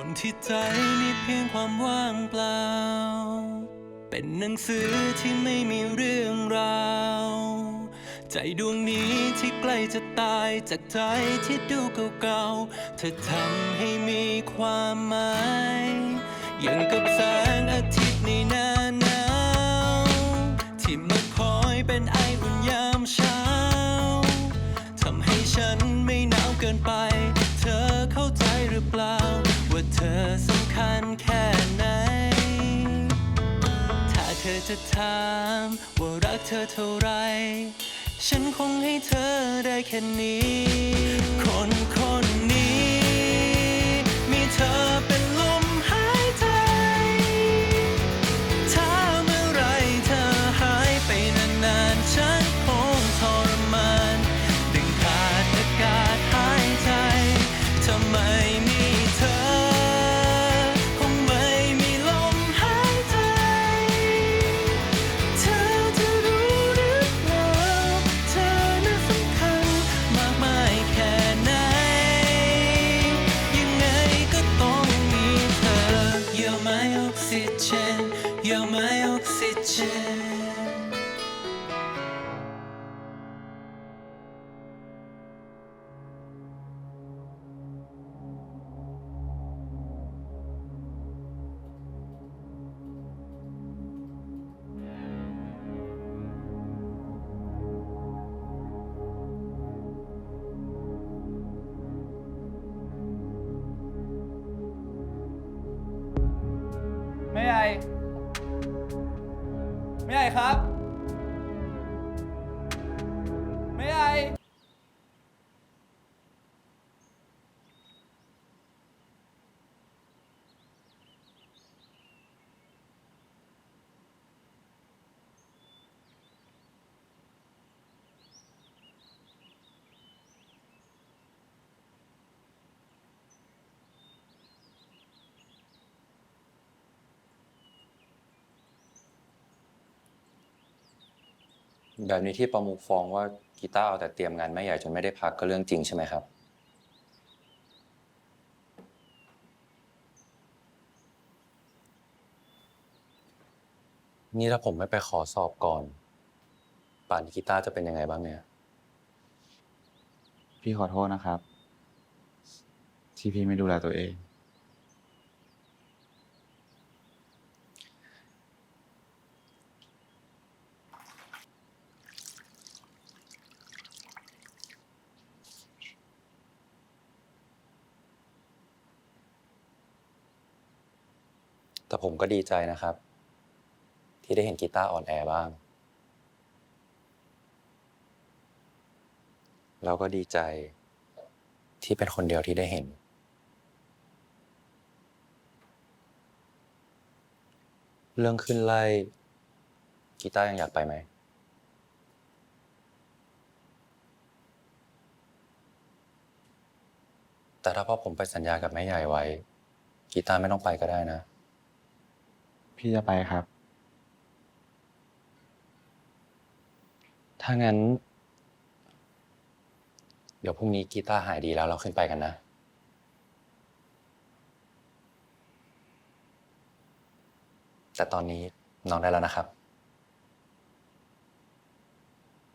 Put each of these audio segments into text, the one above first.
คนที่ใจมีเพียงความว่างเปล่า เป็นหนังสือที่ไม่มีเรื่องราว ใจดวงนี้ที่ใกล้จะตายจากใจที่ดูเก่าๆเธอทำให้มีความหมายอย่างกับ แค่ไหน ถ้าเธอจะถามว่ารักเธอเท่าไร ฉันคงให้เธอได้แค่นี้ คนคนนี้ มีเธอเป็นลม ครับ แบบนี้ที่ประมุขฟ้องว่ากีตาร์เอาแต่เตรียมงานแม่ใหญ่จนไม่ได้พักก็เรื่องจริงใช่ไหมครับ นี่ถ้าผมไม่ไปขอสอบก่อน ป่านกีตาร์จะเป็นยังไงบ้างเนี่ย พี่ขอโทษนะครับ ที่พี่ไม่ดูแลตัวเอง แต่ผมก็ดีใจนะครับ ที่ได้เห็นกีตาร์อ่อนแอบ้างแล้วก็ดีใจที่เป็นคนเดียวที่ได้เห็น เรื่องขึ้นไล่กีตาร์ยังอยากไปไหม แต่ถ้าพ่อผมไปสัญญากับแม่ใหญ่ไว้ กีตาร์ไม่ต้องไปก็ได้นะ พี่จะไปครับ ถ้างั้น เดี๋ยวพรุ่งนี้กีตาร์หายดีแล้วเราขึ้นไปกันนะ แต่ตอนนี้นอนได้แล้วนะครับ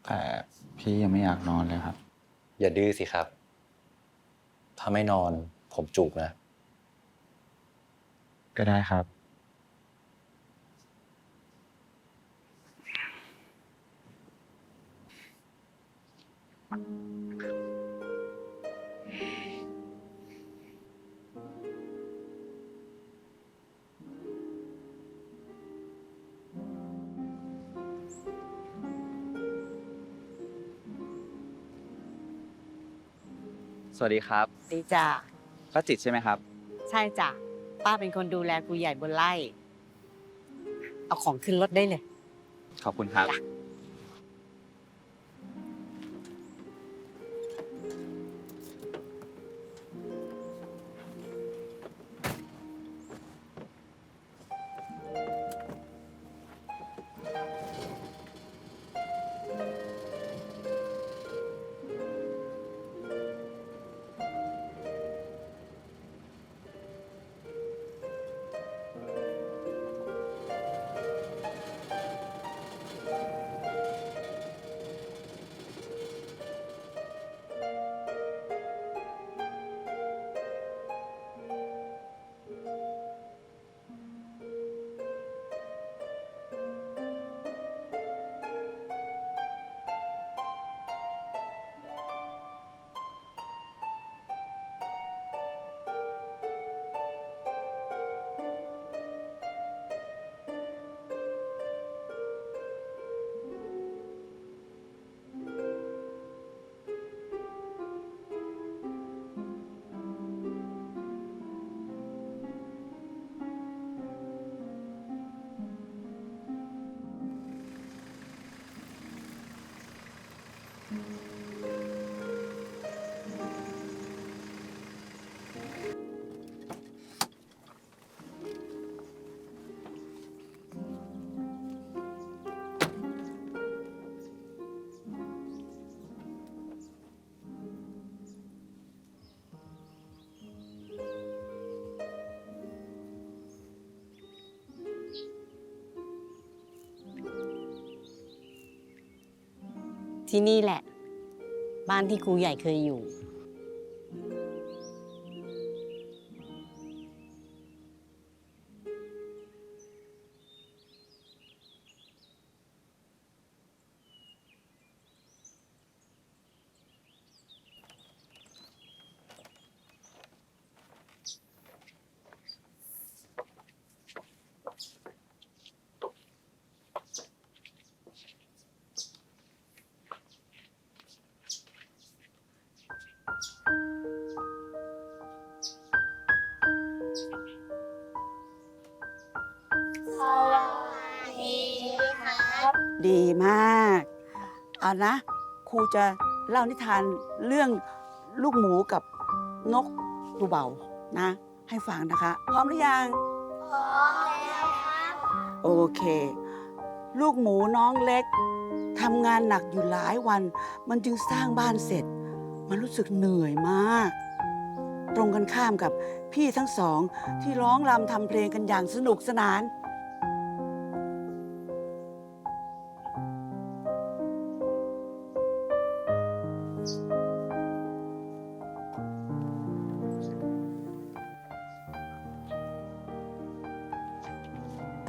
แต่พี่ยังไม่อยากนอนเลยครับ อย่าดื้อสิครับ ถ้าไม่นอนผมจูบนะ ก็ได้ครับ สวัสดีครับดีจ้ะป้าจิตใช่ไหมครับ ใช่จ้ะป้าเป็นคนดูแลกูใหญ่บนไร่ เอาของขึ้นรถได้เลย ขอบคุณครับ จ้ะ ที่นี่แหละ บ้านที่ครูใหญ่เคยอยู่ ดีมากเอานะครูจะเล่านิทานเรื่องลูกหมูกับนกตูเบานะ ให้ฟังนะคะ พร้อมหรือยัง พร้อมแล้วครับ โอเค ลูกหมูน้องเล็กทำงานหนักอยู่หลายวัน มันจึงสร้างบ้านเสร็จ มันรู้สึกเหนื่อยมาก ตรงกันข้ามกับพี่ทั้งสองที่ร้องรำทำเพลงกันอย่างสนุกสนาน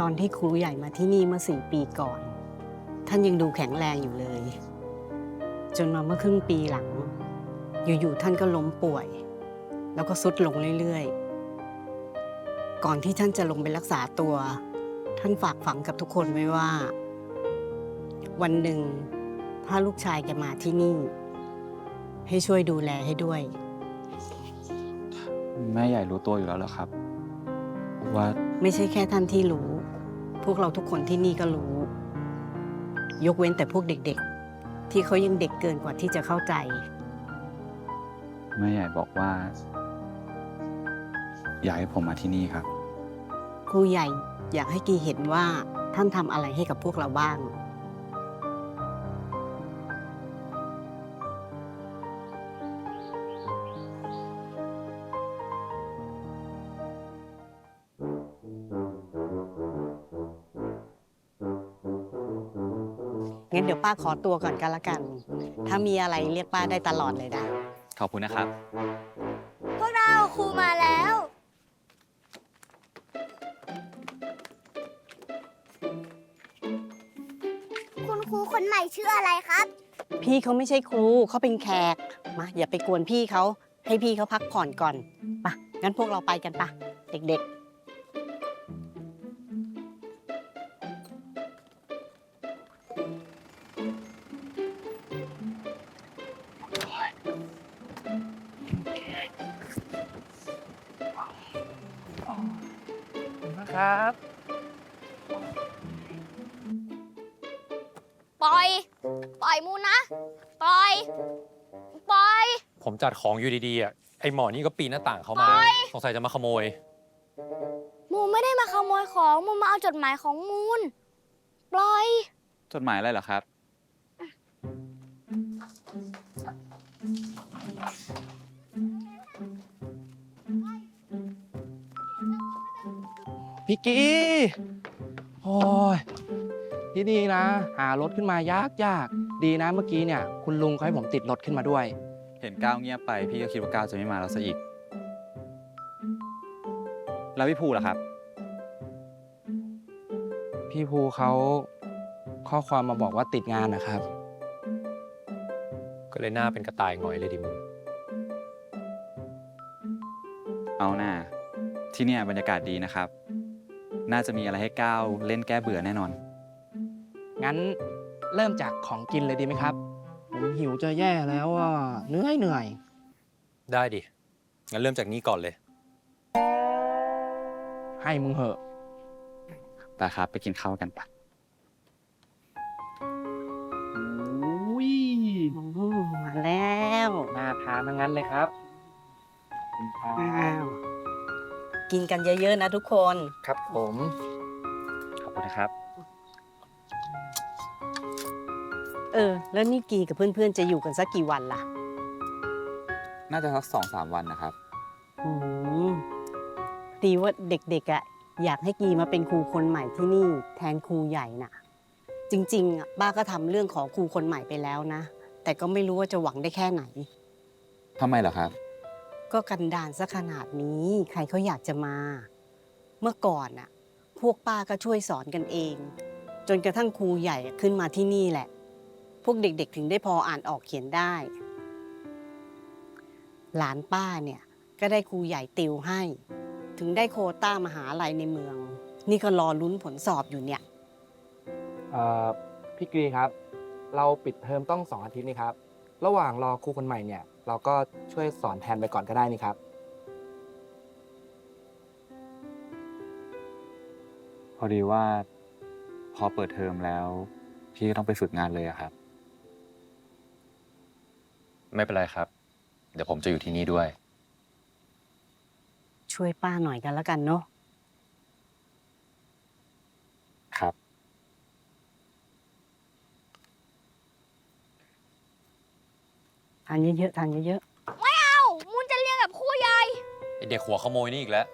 ตอนที่ครูใหญ่มาที่นี่เมื่อสี่ปีก่อน ท่านยังดูแข็งแรงอยู่เลย จนมาเมื่อครึ่งปีหลัง อยู่ๆท่านก็ล้มป่วย แล้วก็สุดลงเรื่อยๆ ก่อนที่ท่านจะลงไปรักษาตัว ท่านฝากฝังกับทุกคนไว้ว่า วันหนึ่ง ถ้าลูกชายแกมาที่นี่ ให้ช่วยดูแลให้ด้วย แม่ใหญ่รู้ตัวอยู่แล้วเหรอครับว่า ไม่ใช่แค่ท่านที่รู้ พวกเราทุกคนที่นี่ก็รู้ ยกเว้นแต่พวกเด็กๆ ที่เขายังเด็กเกินกว่าที่จะเข้าใจ แม่ใหญ่บอกว่า อยากให้ผมมาที่นี่ครับ ครูใหญ่อยากให้กีเห็นว่าท่านทำอะไรให้กับพวกเราบ้าง งั้นเดี๋ยวป้าขอตัวก่อนกันละกัน ถ้ามีอะไรเรียกป้าได้ตลอดเลยนะ ขอบคุณนะครับ พวกเราครูมาแล้ว คุณครูคนใหม่ชื่ออะไรครับ พี่เขาไม่ใช่ครูเขาเป็นแขก มาอย่าไปกวนพี่เขาให้พี่เขาพักผ่อนก่อนปะงั้นพวกเราไปกันปะเด็กๆ ครับ ปล่อย ปล่อยมูนะ ปล่อย ปล่อย ผมจัดของอยู่ดีๆอะไอหมอนี่ก็ปีนหน้าต่างเข้ามาปล่อยสงสัยจะมาขโมย มูไม่ได้มาขโมยของ มูมาเอาจดหมายของมูนปล่อย จดหมายอะไรเหรอครับ พี่กี้โอ้ยที่นี่นะ หารถขึ้นมายากยากดีนะเมื่อกี้เนี่ย คุณลุงเขาให้ผมติดรถขึ้นมาด้วย เห็นก้าวเงียบไปพี่ก็คิดว่าก้าวจะไม่มาแล้วซะอีก แล้วพี่ภูล่ะครับ พี่ภูเขาข้อความมาบอกว่าติดงานนะครับ ก็เลยหน้าเป็นกระต่ายหงอยเลยดิมึงเอาหน้าที่เนี่ยบรรยากาศดีนะครับ น่าจะมีอะไรให้ก้าวเล่นแก้เบื่อแน่นอน งั้นเริ่มจากของกินเลยดีไหมครับ ผมหิวจะแย่แล้วอะเหนื่อยเหนื่อยได้ดิ งั้นเริ่มจากนี้ก่อนเลย ให้มึงเหอะ ไปครับไปกินข้าวกันปะอุ้ยอืมมาแล้ว น่าทานทั้งนั้นเลยครับขอบคุณครับ อ้าว กินกันเยอะๆนะทุกคน ครับผม ขอบคุณนะครับ เออ แล้วนี่กีกับเพื่อนๆจะอยู่กันสักกี่วันล่ะน่าจะสักสองสามวันนะครับ อืมดีว่าเด็กๆอะอยากให้กีมาเป็นครูคนใหม่ที่นี่ แทนครูใหญ่น่ะ จริงๆอะป้าก็ทำเรื่องขอครูคนใหม่ไปแล้วนะ แต่ก็ไม่รู้ว่าจะหวังได้แค่ไหน ทำไมเหรอครับ ก็กันดานซะขนาดนี้ ใครเขาอยากจะมา เมื่อก่อนน่ะ พวกป้าก็ช่วยสอนกันเอง จนกระทั่งครูใหญ่ขึ้นมาที่นี่แหละ พวกเด็กๆ ถึงได้พออ่านออกเขียนได้ หลานป้าเนี่ย ก็ได้ครูใหญ่ติวให้ ถึงได้โคต้ามหาลัยในเมือง นี่ก็รอลุ้นผลสอบอยู่เนี่ยเอ่อพี่กรีครับ เราปิดเทอมต้องสองอาทิตย์นี่ครับ ระหว่างรอครูคนใหม่เนี่ย เราก็ช่วยสอนแทนไปก่อนก็ได้นี่ครับ พอดีว่าพอเปิดเทอมแล้ว พี่ก็ต้องไปฝึกงานเลยอะครับ ไม่เป็นไรครับ เดี๋ยวผมจะอยู่ที่นี่ด้วย ช่วยป้าหน่อยกันแล้วกันเนาะ ครับ ทานเยอะๆทานเยอะๆเอ้ามูนจะเรียนกับครูใหญ่ไอเด็กหัวขโมยนี่อีกแล้ว